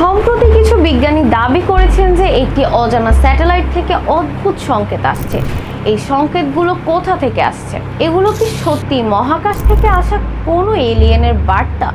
সম্প্রতি কিছু বিজ্ঞানী দাবি করেছেন যে একটি অজানা স্যাটেলাইট থেকে অদ্ভুত সংকেত আসছে। এই সংকেতগুলো কোথা থেকে আসছে? এগুলো কি সত্যি মহাকাশ থেকে আসা কোনো এলিয়েনের বার্তা?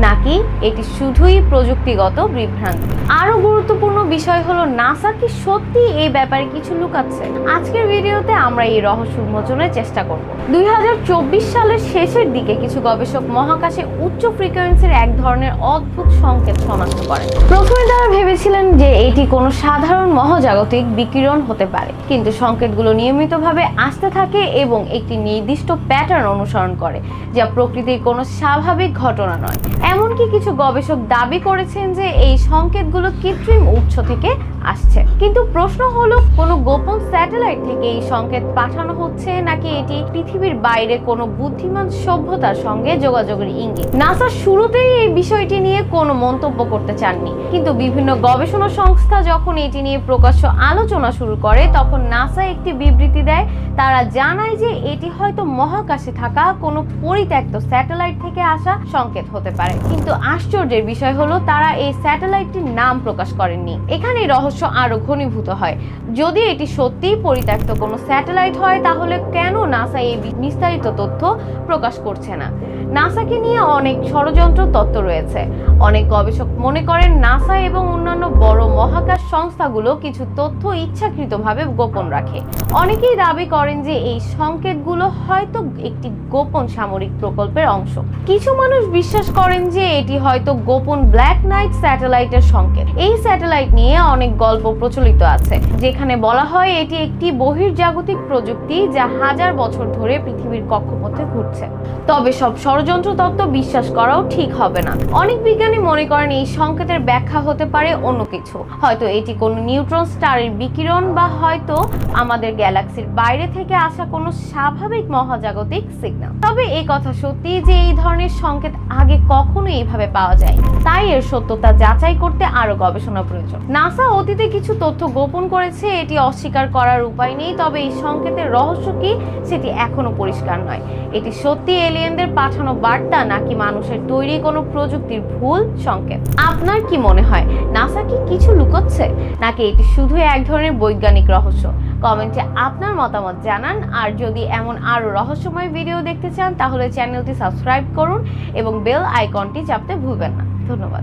নাকি এটি শুধুই প্রযুক্তিগত বিভ্রান্তি? আরও গুরুত্বপূর্ণ বিষয় হলো, নাসা কি সত্যি এই ব্যাপারে কিছু লুকাচ্ছে? আজকের ভিডিওতে আমরা এই রহস্য উন্মোচনের চেষ্টা করব। দুই হাজার চব্বিশ সালের শেষের দিকে কিছু গবেষক মহাকাশে উচ্চ ফ্রিকোয়েন্সির এক ধরনের অদ্ভুত সংকেত শনাক্ত করেন। প্রথমে তারা ভেবেছিলেন যে এটি কোনো সাধারণ মহাজাগতিক বিকিরণ হতে পারে। কিন্তু সংকেতগুলো নিয়মিতভাবে আসতে থাকে এবং একটি নির্দিষ্ট প্যাটার্ন অনুসরণ করে, যা প্রকৃতির কোনো স্বাভাবিক ঘটনা নয়। এমনকি কিছু গবেষক দাবি করেছেন যে এই সংকেতগুলো কৃত্রিম উৎস থেকে আসছে। কিন্তু প্রশ্ন হলো, কোনো গোপন স্যাটেলাইট থেকে এই সংকেত পাঠানো হচ্ছে নাকি এটি পৃথিবীর বাইরে কোনো বুদ্ধিমান সভ্যতার সঙ্গে যোগাযোগের ইঙ্গিত? নাসা শুরুতেই এই বিষয়টি নিয়ে কোনো মন্তব্য করতে চাননি। কিন্তু বিভিন্ন গবেষণা সংস্থা যখন এটি নিয়ে প্রকাশ্য আলোচনা শুরু করে, তখন নাসা একটি বিবৃতি দেয়, তারা জানায় যে এটি হয়তো মহাকাশে থাকা কোনো পরিত্যক্ত স্যাটেলাইট থেকে আসা সংকেত হতে পারে। কিন্তু আশ্চর্যের বিষয় হলো, তারা এই স্যাটেলাইটটির নাম প্রকাশ করেননি। এখানেই রহস্য আরও ঘনীভূত হয়। যদি এটি সত্যিই পরিত্যক্ত কোনো স্যাটেলাইট হয়, তাহলে কেন নাসা এই বিস্তারিত তথ্য প্রকাশ করছে না? নাসাকে নিয়ে অনেক ষড়যন্ত্র তত্ত্ব রয়েছে। অনেক গবেষক মনে করেন, নাসা এবং অন্যান্য বড় মহাকাশ সংস্থাগুলো কিছু তথ্য ইচ্ছাকৃতভাবে গোপন রাখে। অনেকেই দাবি করেন যে এই সংকেতগুলো হয়তো একটি গোপন সামরিক প্রকল্পের অংশ। কিছু মানুষ বিশ্বাস করেন যে এটি হয়তো গোপন ব্ল্যাক নাইট স্যাটেলাইটের সংকেত। এই স্যাটেলাইট নিয়ে অনেক গল্প প্রচলিত আছে, যেখানে বলা হয় এটি একটি বহির্জাগতিক প্রযুক্তি যা হাজার বছর ধরে পৃথিবীর কক্ষপথে ঘুরছে। তবে সব ষড়যন্ত্র তত্ত্ব বিশ্বাস করাও ঠিক হবে না। অনেক বিজ্ঞানী মনে করেন এই সংকেতের ব্যাখ্যা হতে পারে অন্য কিছু। হয়তো এটি কোনো নিউট্রন স্টারের বিকিরণ বা হয়তো আমাদের গ্যালাক্সির বাইরে থেকে আসা কোনো স্বাভাবিক মহাজাগতিক সিগন্যাল। তবে এই কথা সত্যি যে এই ধরনের সংকেত আগে কখনো এইভাবে পাওয়া যায়। তাই এর সত্যতা যাচাই করতে আরও গবেষণা প্রয়োজন। নাসা অতীতে কিছু তথ্য গোপন করেছে, এটি অস্বীকার করার উপায় নেই, তবে এই সংকেতের রহস্য কি সেটি এখনও পরিষ্কার নয়। এটি সত্যি এলিয়েনদের পাঠানো বার্তা নাকি মানুষের তৈরি কোনো প্রযুক্তির ভুল সংকেত? আপনার কি মনে হয়, নাসা কি কিছু লুকোচ্ছে? নাকি এটি শুধু এক ধরনের বৈজ্ঞানিক রহস্য? কমেন্টে আপনার মতামত জানান। আর যদি এমন আরও রহস্যময় ভিডিও দেখতে চান, তাহলে চ্যানেলটি সাবস্ক্রাইব করুন এবং বেল আইকনটি চাপতে ভুলবেন না। ধন্যবাদ।